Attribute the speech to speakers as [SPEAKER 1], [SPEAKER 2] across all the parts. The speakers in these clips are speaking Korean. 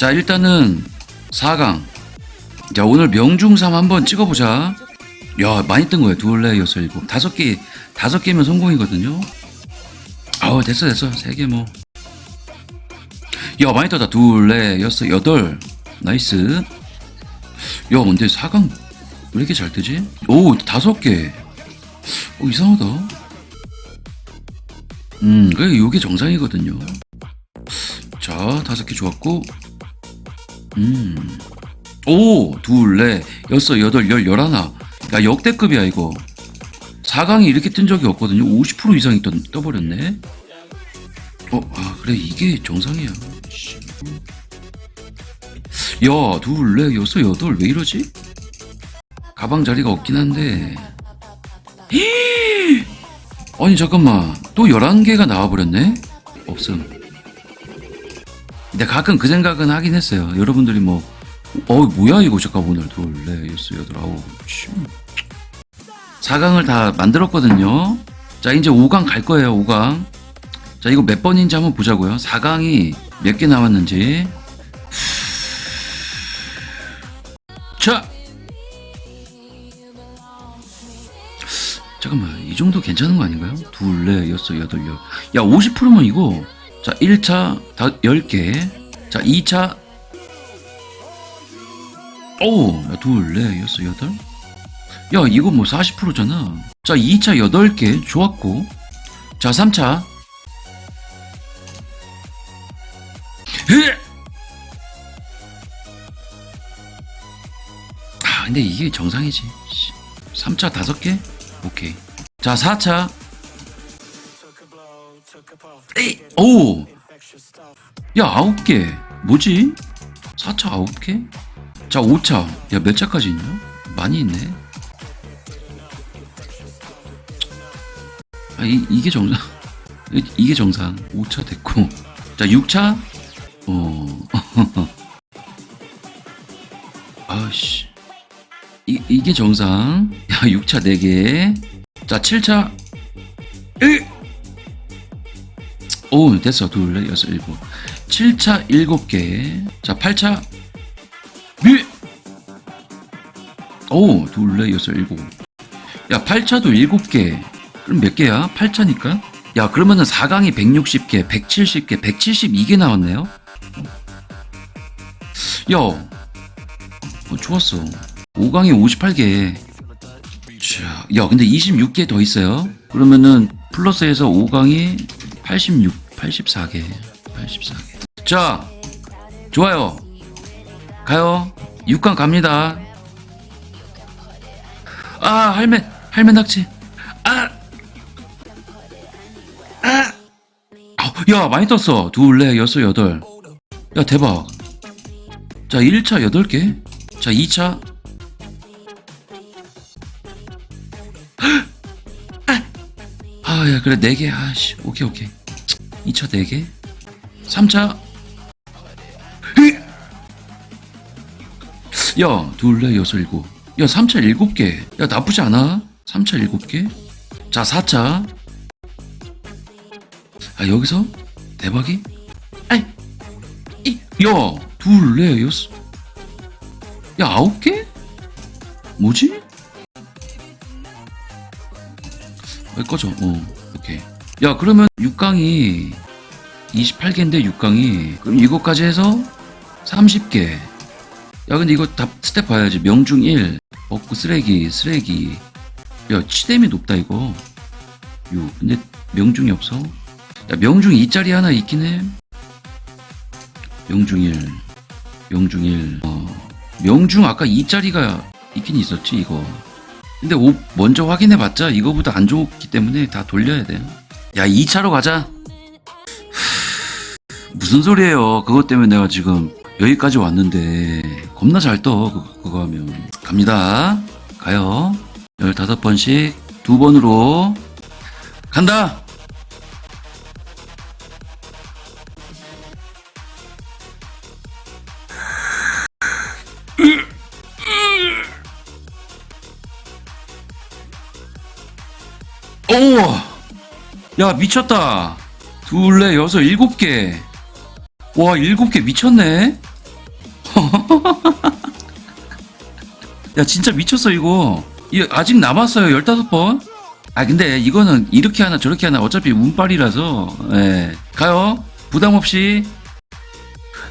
[SPEAKER 1] 자 일단은 4강. 자 오늘 명중삼 한번 찍어보자. 야 많이 뜬 거야 둘레 여섯 일곱. 다섯 개 다섯 개면 성공이거든요. 아우 됐어 됐어. 세 개 뭐. 야 많이 떴다. 둘레 여섯 여덟. 나이스. 야 근데 4강 왜 이렇게 잘 뜨지? 오 다섯 개. 어, 이상하다. 음 그래 요게 정상이거든요. 자 다섯 개 좋았고 음. 오, 둘, 넷, 여섯, 여덟, 열, 열하나. 야, 역대급이야, 이거. 4강이 이렇게 뜬 적이 없거든요. 50% 이상이 떠, 떠버렸네. 어, 아, 그래, 이게 정상이야. 씨. 야, 둘, 넷, 여섯, 여덟, 왜 이러지? 가방 자리가 없긴 한데. 히이! 아니, 잠깐만. 또 11개가 나와버렸네? 없음. 근데 가끔 그 생각은 하긴 했어요. 여러분들이 뭐, 어, 뭐야, 이거, 잠깐, 오늘, 둘, 넷, 여섯, 여덟, 아홉, 씨. 4강을 다 만들었거든요. 자, 이제 5강 갈 거예요, 5강. 자, 이거 몇 번인지 한번 보자고요. 4강이 몇개 남았는지. 자! 잠깐만, 이 정도 괜찮은 거 아닌가요? 둘, 넷, 여섯, 여덟, 열. 야, 50%면 이거. 자, 1차 다 10개. 자, 2차 오, 야, 둘, 넷, 여섯, 여덟. 야, 이거 뭐 40%잖아. 자, 2차 8개 좋았고. 자, 3차. 으! 아, 근데 이게 정상이지. 씨. 3차 5개? 오케이. 자, 4차. 에이, 오! 야, 9개. 뭐지? 4차 9개? 자, 5차. 야, 몇 차까지 있냐? 많이 있네. 아, 이, 이게 정상. 이- 이게 정상. 5차 됐고. 자, 6차. 어. 아씨. 이, 이게 정상. 야, 6차 4개. 자, 7차. 오, 됐어. 둘, 넷, 여섯, 일곱. 7차 7개. 자, 8차. 미! 오, 둘, 넷, 여섯, 일곱. 야, 8차도 7개. 그럼 몇 개야? 8차니까? 야, 그러면은 4강이 160개, 170개, 172개 나왔네요? 야, 어, 좋았어. 5강이 58개. 자, 야, 근데 26개 더 있어요? 그러면은 플러스에서 5강이 86, 84개. 84개. 자, 좋아요. 가요. 6강 갑니다. 아, 할매, 할매 낙지. 아! 아! 야, 많이 떴어. 둘, 넷, 여섯, 여덟. 야, 대박. 자, 1차 8개. 자, 2차. 아, 야, 그래, 4개. 아씨, 오케이, 오케이. 2차 4개. 3차. 야, 둘, 넷, 여섯, 일곱. 야, 3차 7개. 야, 나쁘지 않아? 3차 7개. 자, 4차. 아, 여기서? 대박이? 아이, 이, 야, 둘, 넷, 여섯. 야, 아홉 개? 뭐지? 왜 꺼져? 어. 야, 그러면 6강이 28개인데 6강이 그럼 이거까지 해서 30개. 야, 근데 이거 다 스텝 봐야지. 명중 1, 먹고 쓰레기, 쓰레기. 야, 치댐이 높다 이거. 요, 근데 명중이 없어. 야, 명중 2짜리 하나 있긴 해. 명중 1, 명중 1. 어, 명중 아까 2짜리가 있긴 있었지 이거. 근데 오, 먼저 확인해봤자 이거보다 안 좋기 때문에 다 돌려야 돼요. 야, 2차로 가자. 무슨 소리예요? 그것 때문에 내가 지금 여기까지 왔는데 겁나 잘 떠. 그거, 그거 하면. 갑니다. 가요. 15번씩 두 번으로 간다. 오! 야, 미쳤다. 둘, 넷, 여섯, 일곱 개. 와, 일곱 개 미쳤네? 야 진짜 미쳤어 이거 이 아직 남았어요 15번 아 근데 이거는 이렇게 하나 저렇게 하나 어차피 운빨이라서 예 가요 부담 없이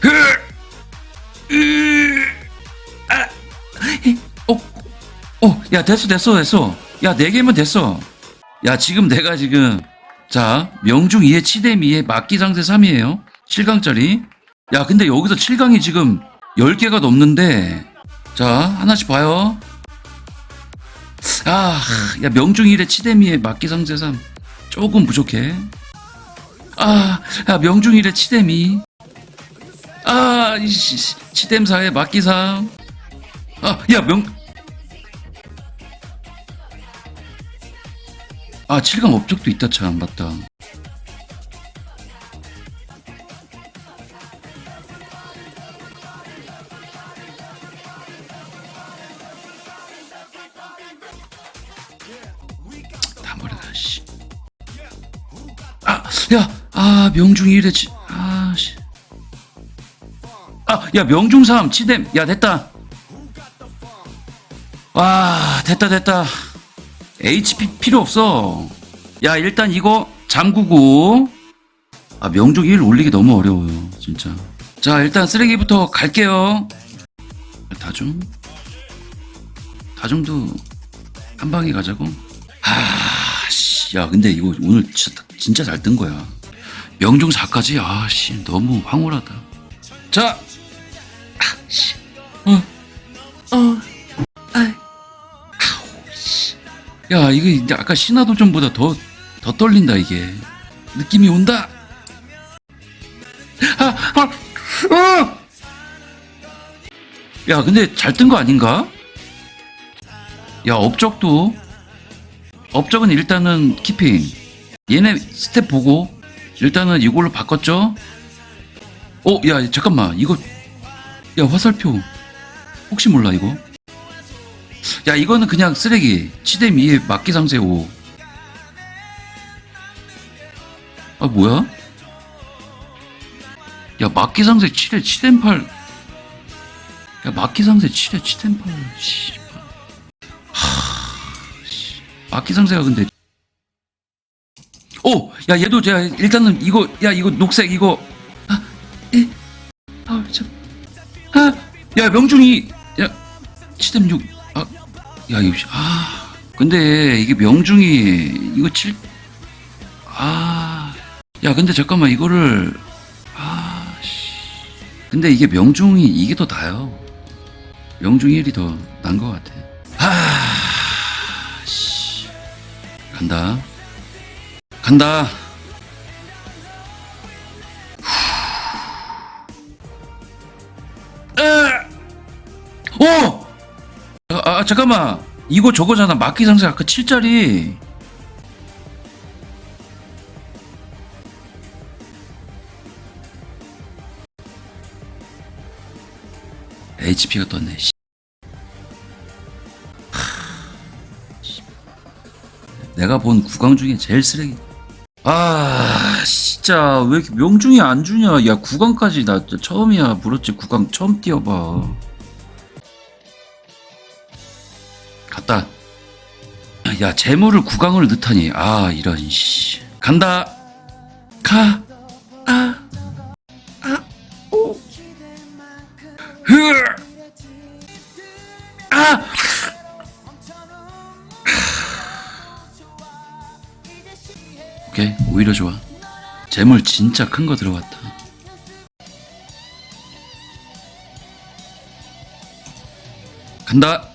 [SPEAKER 1] 흐! 으! 아! 어, 어, 야 됐어 됐어 됐어 야 네 개면 됐어 야 지금 내가 지금 자 명중 2에 치댐 2에 막기 상세 3이에요. 7강짜리. 야 근데 여기서 7강이 지금 10개가 넘는데. 자 하나씩 봐요. 아, 야 명중 1에 치댐 2에 막기 상세 3 조금 부족해. 아, 야 명중 1에 치댐 2 아, 이씨, 치댐 4에 막기 3 아, 야 명... 아 7강 업적도 있다 참 맞다 다 버려라 씨. 아, 야, 아 명중 1에 치, 아 씨. 아, 야 명중 3 치댐, 야 됐다. 와, 됐다 됐다. HP 필요 없어. 야 일단 이거 잠그고. 아 명중 1 올리기 너무 어려워요, 진짜. 자 일단 쓰레기부터 갈게요. 다중, 다중도 한 방에 가자고. 아, 씨, 야, 근데 이거 오늘 진짜, 진짜 잘 뜬 거야. 명중 4까지, 아, 씨, 너무 황홀하다. 자, 아, 씨, 어, 어, 야, 이거 이제 아까 신화도전보다 더, 더 떨린다, 이게. 느낌이 온다. 아, 아, 어! 야, 근데 잘 뜬 거 아닌가? 야, 업적도 업적은 일단은 키핑. 얘네 스텝 보고 일단은 이걸로 바꿨죠. 어, 야 잠깐만 이거 야 화살표 혹시 몰라 이거? 야 이거는 그냥 쓰레기 치댐 2에 막기 상세 5. 아 뭐야? 야 막기 상세 7에 치댐 8. 야 막기 상세 7에 치댐 8. 씨. 막기 상세가 근데 오! 야 얘도 제가 일단은 이거 야 이거 녹색 이거 아, 에, 아, 참, 아, 야 명중이 야 치댐 6, 아, 야 이거 아, 근데 이게 명중이 이거 7, 아, 야 근데 잠깐만 이거를 아, 씨, 근데 이게 명중이 이게 더 나요. 명중 1이 더 난 것 같아. 아, 씨. 간다. 간다. 잠깐만. 이거 저거잖아. 막기 상세 아까 7짜리. HP가 떴네. 씨. 내가 본 구강 중에 제일 쓰레기. 아, 진짜 왜 이렇게 명중이 안 주냐? 야, 구강까지 나 처음이야. 부럽지 구강 처음 뛰어봐. 갔다. 야, 재물을 구강을 넣다니. 아, 이런 씨. 간다. 가. 아. 아. 오. 흐. 아. 오케이 오히려 좋아 재물 진짜 큰 거 들어갔다 간다